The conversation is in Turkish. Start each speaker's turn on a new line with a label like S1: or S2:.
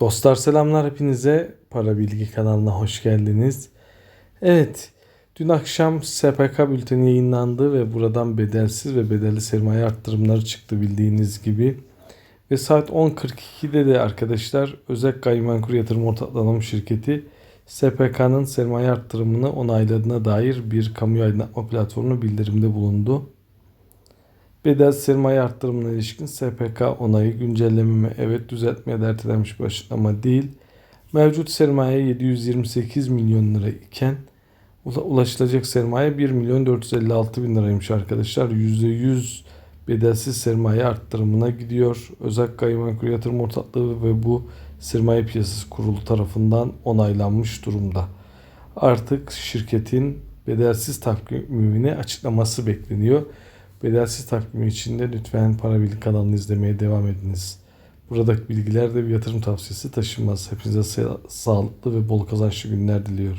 S1: Dostlar selamlar hepinize. Para Bilgi kanalına hoş geldiniz. Evet, dün akşam SPK bülteni yayınlandı ve buradan bedelsiz ve bedelli sermaye arttırımları çıktı bildiğiniz gibi. Ve saat 10.42'de de arkadaşlar Özek Gayrimenkul Yatırım Ortaklığı Anonim Şirketi SPK'nın sermaye arttırımını onayladığına dair bir kamu aydınlatma platformuna bildirimde bulundu. Bedel sermaye arttırımına ilişkin SPK onayı güncelleme mi? Evet düzeltmeye dert edilmiş bir açıklama değil. Mevcut sermaye 728 milyon lira iken ula- ulaşılacak sermaye 1 milyon 456 bin liraymış arkadaşlar. %100 bedelsiz sermaye arttırımına gidiyor. Özel Gayrimenkul Yatırım Ortaklığı ve bu sermaye piyasası kurulu tarafından onaylanmış durumda. Artık şirketin bedelsiz takvimini açıklaması bekleniyor. Bedelsiz takvimi için de lütfen Para Bilgi kanalını izlemeye devam ediniz. Buradaki bilgiler de bir yatırım tavsiyesi taşınmaz. Hepinize sa- sağlıklı ve bol kazançlı günler diliyorum.